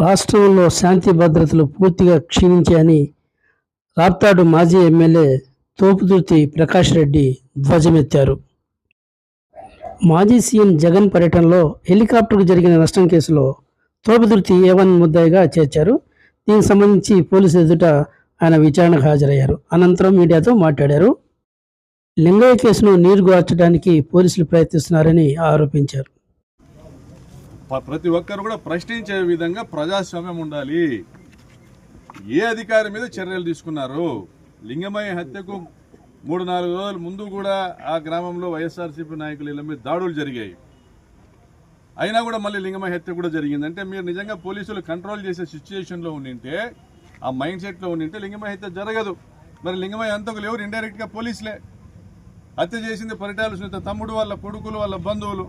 రాష్ట్రంలో శాంతి భద్రతలు పూర్తిగా క్షీణించాయని రాప్తాడు మాజీ ఎమ్మెల్యే తోపుదుర్తి ప్రకాష్ రెడ్డి ధ్వజమెత్తారు. మాజీ సీఎం జగన్ పర్యటనలో హెలికాప్టర్కు జరిగిన నష్టం కేసులో తోపుదుర్తి ఏవన్ ముద్దాయిగా చేర్చారు. దీనికి సంబంధించి పోలీసు ఎదుట ఆయన విచారణకు హాజరయ్యారు. అనంతరం మీడియాతో మాట్లాడారు. లింగయ్య కేసును నీరుగార్చడానికి పోలీసులు ప్రయత్నిస్తున్నారని ఆరోపించారు. ప్రతి ఒక్కరు కూడా ప్రశ్నించే విధంగా ప్రజాస్వామ్యం ఉండాలి. ఏ అధికారి మీద చర్యలు తీసుకున్నారు? లింగమయ్య హత్యకు మూడు నాలుగు రోజుల ముందు కూడా ఆ గ్రామంలో వైఎస్ఆర్సీపీ నాయకులు ఇళ్ళ మీద దాడులు జరిగాయి. అయినా కూడా మళ్ళీ లింగమయ్య హత్య కూడా జరిగింది. అంటే మీరు నిజంగా పోలీసులు కంట్రోల్ చేసే సిచ్యుయేషన్లో ఉండింటే ఆ మైండ్ సెట్లో ఉండింటే లింగమయ్య హత్య జరగదు. మరి లింగమయ్య అంతకులు ఎవరు ఇండైరెక్ట్గా పోలీసులే. హత్య చేసింది పరిటాల సునీత తమ్ముడు వాళ్ళ కొడుకులు వాళ్ళ బంధువులు.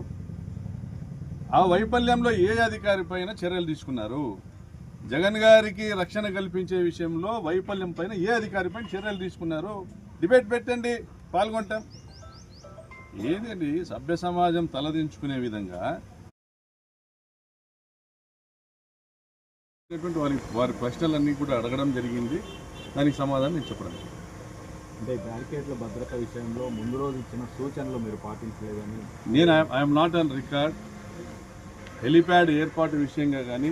ఆ వైఫల్యంలో ఏ అధికారి పైన చర్యలు తీసుకున్నారు? జగన్ గారికి రక్షణ కల్పించే విషయంలో వైఫల్యం పైన ఏ అధికారి పైన చర్యలు తీసుకున్నారు? డిబేట్ పెట్టండి పాల్గొంటాం. ఏదండి సభ్య సమాజం తలదించుకునే విధంగా? వారి వారి ప్రశ్నలన్నీ కూడా అడగడం జరిగింది. దానికి సమాధానం నేను చెప్పడం. అంటే బ్యారికేడ్ల భద్రత విషయంలో ముందు రోజు ఇచ్చిన సూచనలు మీరు పాటించలేదని? నేను I'm not on record helipad ఏర్పాటు విషయంగా కానీ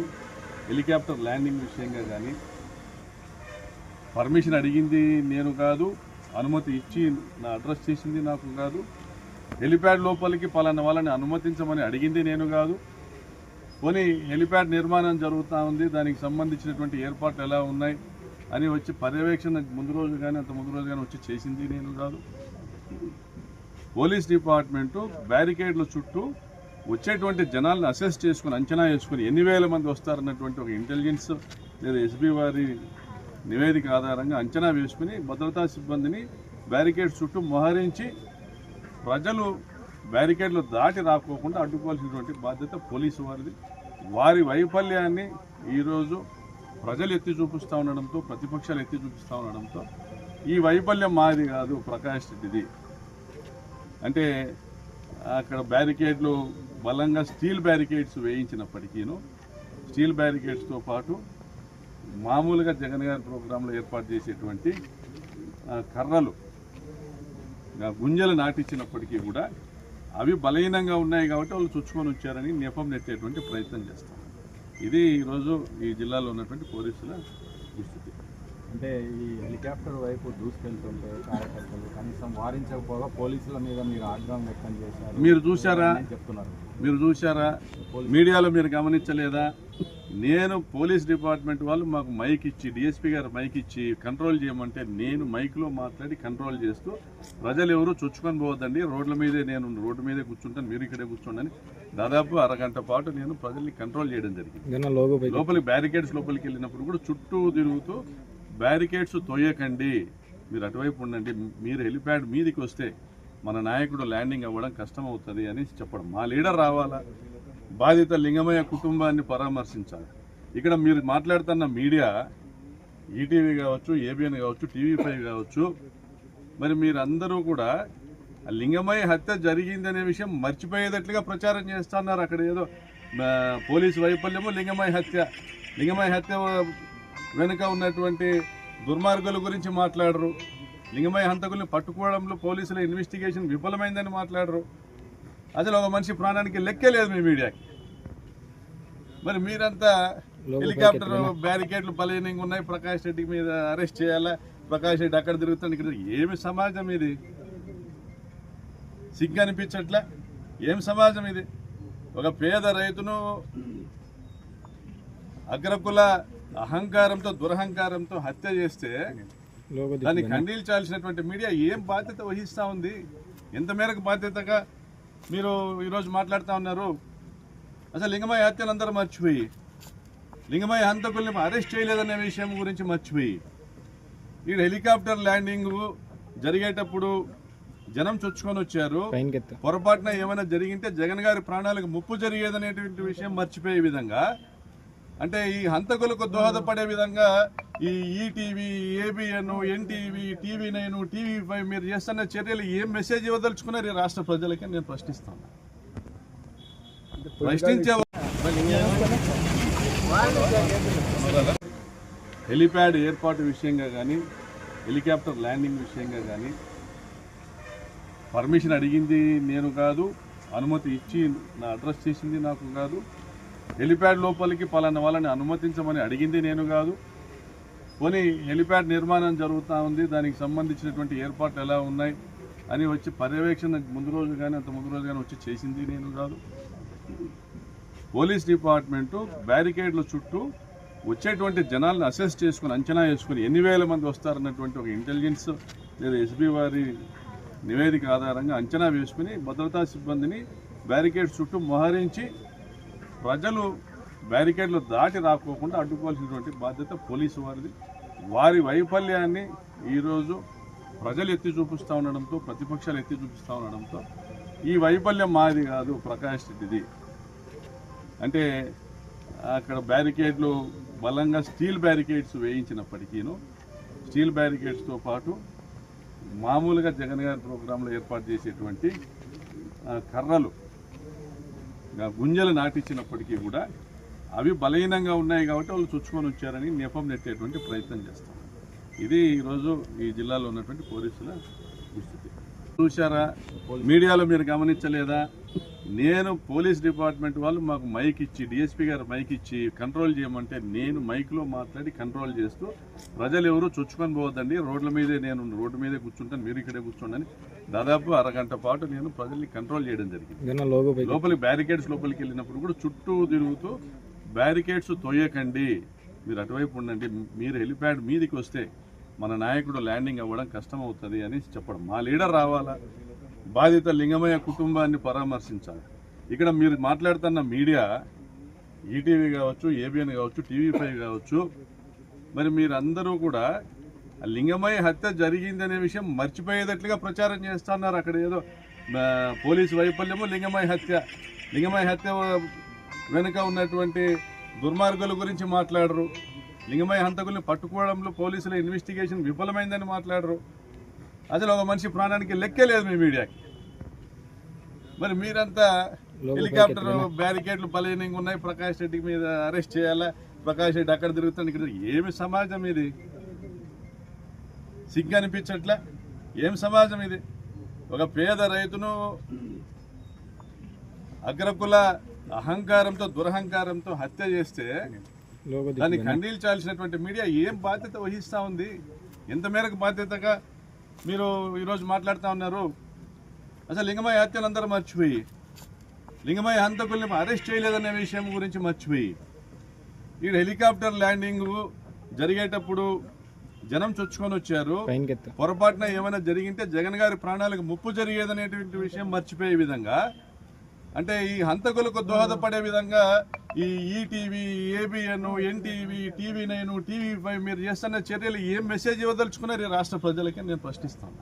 హెలికాప్టర్ ల్యాండింగ్ విషయంగా కానీ పర్మిషన్ అడిగింది నేను కాదు అనుమతి ఇచ్చి నా అడ్రస్ చేసింది నాకు కాదు. హెలిప్యాడ్ లోపలికి పలానా వాళ్ళని అనుమతించమని అడిగింది నేను కాదు. పోనీ హెలిప్యాడ్ నిర్మాణం జరుగుతూ ఉంది దానికి సంబంధించినటువంటి ఏర్పాట్లు ఎలా ఉన్నాయి అని వచ్చి పర్యవేక్షణ ముందు రోజు కానీ అంత ముందు రోజు కానీ వచ్చి చేసింది నేను కాదు. పోలీస్ డిపార్ట్మెంటు బ్యారికేడ్ల చుట్టూ వచ్చేటువంటి జనాలను అసెస్ చేసుకుని అంచనా వేసుకుని ఎన్ని వేల మంది వస్తారన్నటువంటి ఒక ఇంటెలిజెన్స్ లేదా ఎస్బీ వారి నివేదిక ఆధారంగా అంచనా వేసుకుని భద్రతా సిబ్బందిని బ్యారికేడ్ చుట్టూ మోహరించి ప్రజలు బ్యారికేడ్లు దాటి రాకోకుండా అడ్డుకోవాల్సినటువంటి బాధ్యత పోలీసు వారిది. వారి వైఫల్యాన్ని ఈరోజు ప్రజలు ఎత్తి చూపిస్తూ ఉండడంతో ప్రతిపక్షాలు ఎత్తి చూపిస్తూ ఉండడంతో ఈ వైఫల్యం మాది కాదు ప్రకాష్ రెడ్డిది. అంటే అక్కడ బ్యారికేడ్లు బలంగా స్టీల్ బ్యారికేడ్స్ వేయించినప్పటికీను స్టీల్ బ్యారికేడ్స్తో పాటు మామూలుగా జగన్ గారి ప్రోగ్రాంలో ఏర్పాటు చేసేటువంటి కర్రలు గుంజలు నాటించినప్పటికీ కూడా అవి బలహీనంగా ఉన్నాయి కాబట్టి వాళ్ళు చుచ్చుకొని వచ్చారని నెపం నెట్టేటువంటి ప్రయత్నం చేస్తాం. ఇది ఈరోజు ఈ జిల్లాలో ఉన్నటువంటి పోలీసుల పరిస్థితి అంటే ఈ హెలికాప్టర్ వైపు దూసుకెళ్తుంటే కార్యకర్తలు కనీసం వారించకపోగా పోలీసుల మీద మీరు ఆగ్రహం వ్యక్తం చేశారు. మీరు చూశారా? చెప్తున్నారు. మీరు చూశారా? మీడియాలో మీరు గమనించలేదా? నేను పోలీస్ డిపార్ట్మెంట్ వాళ్ళు మాకు మైక్ ఇచ్చి డిఎస్పీ గారు మైక్ ఇచ్చి కంట్రోల్ చేయమంటే నేను మైక్లో మాట్లాడి కంట్రోల్ చేస్తూ ప్రజలు ఎవరు చొచ్చుకొని పోవద్దండి. రోడ్ల మీదే నేను రోడ్డు మీదే కూర్చుంటాను మీరు ఇక్కడే కూర్చోండి దాదాపు అరగంట పాటు నేను ప్రజల్ని కంట్రోల్ చేయడం జరిగింది. లోపలికి బ్యారికేడ్స్ లోపలికి వెళ్ళినప్పుడు కూడా చుట్టూ తిరుగుతూ బ్యారికేడ్స్ తోయకండి. మీరు అటువైపు ఉండండి. మీరు హెలిప్యాడ్ మీదికి వస్తే మన నాయకుడు ల్యాండింగ్ అవ్వడం కష్టం అవుతుంది అని చెప్పడం. మా లీడర్ రావాలా? బాధిత లింగమయ్య కుటుంబాన్ని పరామర్శించాలి. ఇక్కడ మీరు మాట్లాడుతున్న మీడియా ఈటీవీ కావచ్చు ఏబిఎన్ కావచ్చు టీవీ ఫైవ్ కావచ్చు మరి మీరందరూ కూడా ఆ లింగమయ్య హత్య జరిగిందనే విషయం మర్చిపోయేటట్లుగా ప్రచారం చేస్తున్నారు. అక్కడ ఏదో పోలీసు వైఫల్యము లింగమయ్య హత్య. లింగమయ్య హత్య వెనుక ఉన్నటువంటి దుర్మార్గుల గురించి మాట్లాడరు. లింగమయ్య హంతకుల్ని పట్టుకోవడంలో పోలీసుల ఇన్వెస్టిగేషన్ విఫలమైందని మాట్లాడరు. అసలు ఒక మనిషి ప్రాణానికి లెక్కే లేదు మీ మీడియాకి. మరి మీరంతా హెలికాప్టర్ బ్యారికేడ్లు బలహీనంగా ఉన్నాయి. ప్రకాష్ రెడ్డి మీద అరెస్ట్ చేయాలా? ప్రకాష్ రెడ్డి అక్కడ తిరుగుతాడు ఇక్కడ. ఏమి సమాజం ఇది? సిగ్గు అనిపించట్లే? ఏం సమాజం ఇది? ఒక పేద రైతును అగ్రకుల అహంకారంతో దురహంకారంతో హత్య చేస్తే దాన్ని ఖండించాల్సినటువంటి మీడియా ఏం బాధ్యత వహిస్తూ ఉంది? ఎంత మేరకు బాధ్యతగా మీరు ఈరోజు మాట్లాడుతూ ఉన్నారు? అసలు లింగమయ్య హత్యను అందరూ మర్చిపోయి లింగమయ్య హంతకుల్ని అరెస్ట్ చేయలేదనే విషయం గురించి మర్చిపోయి ఈ హెలికాప్టర్ ల్యాండింగ్ జరిగేటప్పుడు జనం చొచ్చుకొని వచ్చారు. పొరపాటున ఏమైనా జరిగింటే జగన్ గారి ప్రాణాలకు ముప్పు జరిగేదనేటువంటి విషయం మర్చిపోయే విధంగా అంటే ఈ హంతకులకు దోహదపడే విధంగా ఈ ETV ABN NTV TV nine TV five మీరు చేస్తున్న చర్యలు ఏం మెసేజ్ ఇవ్వదలుచుకున్నారు ఈ రాష్ట్ర ప్రజలకి నేను ప్రశ్నిస్తాను. ప్రశ్నించే హెలిప్యాడ్ ఏర్పాటు విషయంగా కానీ హెలికాప్టర్ ల్యాండింగ్ విషయంగా కానీ పర్మిషన్ అడిగింది నేను కాదు అనుమతి ఇచ్చి నా అడ్రస్ చేసింది నాకు కాదు. హెలిప్యాడ్ లోపలికి పలానా వాళ్ళని అనుమతించమని అడిగింది నేను కాదు. కొని హెలిప్యాడ్ నిర్మాణం జరుగుతూ ఉంది దానికి సంబంధించినటువంటి ఏర్పాట్లు ఎలా ఉన్నాయి అని వచ్చి పర్యవేక్షణ ముందు రోజు కానీ అంత ముందు రోజు కానీ వచ్చి చేసింది నేను కాదు. పోలీస్ డిపార్ట్మెంటు బ్యారికేడ్ల చుట్టూ వచ్చేటువంటి జనాలను అసెస్ చేసుకుని అంచనా వేసుకుని ఎన్ని వేల మంది వస్తారన్నటువంటి ఒక ఇంటెలిజెన్స్ లేదా ఎస్బీ వారి నివేదిక ఆధారంగా అంచనా వేసుకుని భద్రతా సిబ్బందిని బ్యారికేడ్ చుట్టూ మోహరించి ప్రజలు బ్యారికేడ్లు దాటి రాకోకుండా అడ్డుకోవాల్సినటువంటి బాధ్యత పోలీసు వారిది. వారి వైఫల్యాన్ని ఈరోజు ప్రజలు ఎత్తి చూపిస్తూ ఉండడంతో ప్రతిపక్షాలు ఎత్తి చూపిస్తూ ఉండడంతో ఈ వైఫల్యం మాది కాదు ప్రకాష్ రెడ్డిది. అంటే అక్కడ బ్యారికేడ్లు బలంగా స్టీల్ బ్యారికేడ్స్ వేయించినప్పటికీను స్టీల్ బ్యారికేడ్స్తో పాటు మామూలుగా జగన్ గారి ప్రోగ్రాంలో ఏర్పాటు చేసేటువంటి కర్రలు గుంజలు నాటించినప్పటికీ కూడా అవి బలహీనంగా ఉన్నాయి కాబట్టి వాళ్ళు చుచ్చుకొని వచ్చారని నెపం నెట్టేటువంటి ప్రయత్నం చేస్తాం. ఇది ఈరోజు ఈ జిల్లాలో ఉన్నటువంటి పోలీసుల దుస్థితి. చూశారా? మీడియాలో మీరు గమనించలేదా? నేను పోలీస్ డిపార్ట్మెంట్ వాళ్ళు మాకు మైక్ ఇచ్చి డిఎస్పీ గారు మైక్ ఇచ్చి కంట్రోల్ చేయమంటే నేను మైక్లో మాట్లాడి కంట్రోల్ చేస్తూ ప్రజలు ఎవరు చొచ్చుకొని పోవద్దండి. రోడ్ల మీదే నేను రోడ్డు మీదే కూర్చుంటాను మీరు ఇక్కడే కూర్చోండి దాదాపు అరగంట పాటు నేను ప్రజల్ని కంట్రోల్ చేయడం జరిగింది. లోగో లోపలికి బ్యారికేడ్స్ లోపలికి వెళ్ళినప్పుడు కూడా చుట్టూ తిరుగుతూ బ్యారికేడ్స్ తోయకండి. మీరు అటువైపు ఉండండి. మీరు హెలిప్యాడ్ మీదికి వస్తే మన నాయకుడు ల్యాండింగ్ అవ్వడం కష్టం అవుతుంది అని చెప్పడం. మా లీడర్ రావాలా? బాధిత లింగమయ్య కుటుంబాన్ని పరామర్శించాలి. ఇక్కడ మీరు మాట్లాడుతున్న మీడియా ఈటీవీ కావచ్చు ఏబిఎన్ కావచ్చు టీవీ ఫైవ్ కావచ్చు మరి మీరందరూ కూడా ఆ లింగమయ్య హత్య జరిగిందనే విషయం మర్చిపోయేటట్లుగా ప్రచారం చేస్తున్నారు. అక్కడ ఏదో పోలీసు వైఫల్యము లింగమయ్య హత్య. లింగమయ్య హత్య వెనుక ఉన్నటువంటి దుర్మార్గుల గురించి మాట్లాడరు. లింగమయ్య హంతకుల్ని పట్టుకోవడంలో పోలీసుల ఇన్వెస్టిగేషన్ విఫలమైందని మాట్లాడరు. అసలు ఒక మనిషి ప్రాణానికి లెక్కే లేదు మీ మీడియాకి. మరి మీరంతా హెలికాప్టర్ బ్యారికేడ్లు బలహీనంగా ఉన్నాయి. ప్రకాష్ రెడ్డి మీద అరెస్ట్ చేయాలా? ప్రకాష్ రెడ్డి అక్కడ తిరుగుతాడు ఇక్కడ ఏమి సమాజం ఇది? సిగ్గు అనిపించట్లే? ఏం సమాజం ఇది? ఒక పేద రైతును అగ్రకుల అహంకారంతో దురహంకారంతో హత్య చేస్తే దాన్ని ఖండించాల్సినటువంటి మీడియా ఏం బాధ్యత వహిస్తూ ఉంది? ఎంత మేరకు బాధ్యతగా మీరు ఈరోజు మాట్లాడుతూ ఉన్నారు. అసలు లింగమయ్య హత్యను అందరూ మర్చిపోయి లింగమయ్య హంతకుల్ని అరెస్ట్ చేయలేదనే విషయం గురించి మర్చిపోయి ఈ హెలికాప్టర్ ల్యాండింగ్ జరిగేటప్పుడు జనం చొచ్చుకొని వచ్చారు. పొరపాటున ఏమైనా జరిగింటే జగన్ గారి ప్రాణాలకు ముప్పు జరిగేదనేటువంటి విషయం మర్చిపోయే విధంగా అంటే ఈ హంతకులకు దోహదపడే విధంగా ఈ ETV ABN NTV TV nine TV five మీరు చేస్తున్న చర్యలు ఏం మెసేజ్ ఇవ్వదలుచుకున్నారు ఈ రాష్ట్ర ప్రజలకి? నేను ప్రశ్నిస్తాను.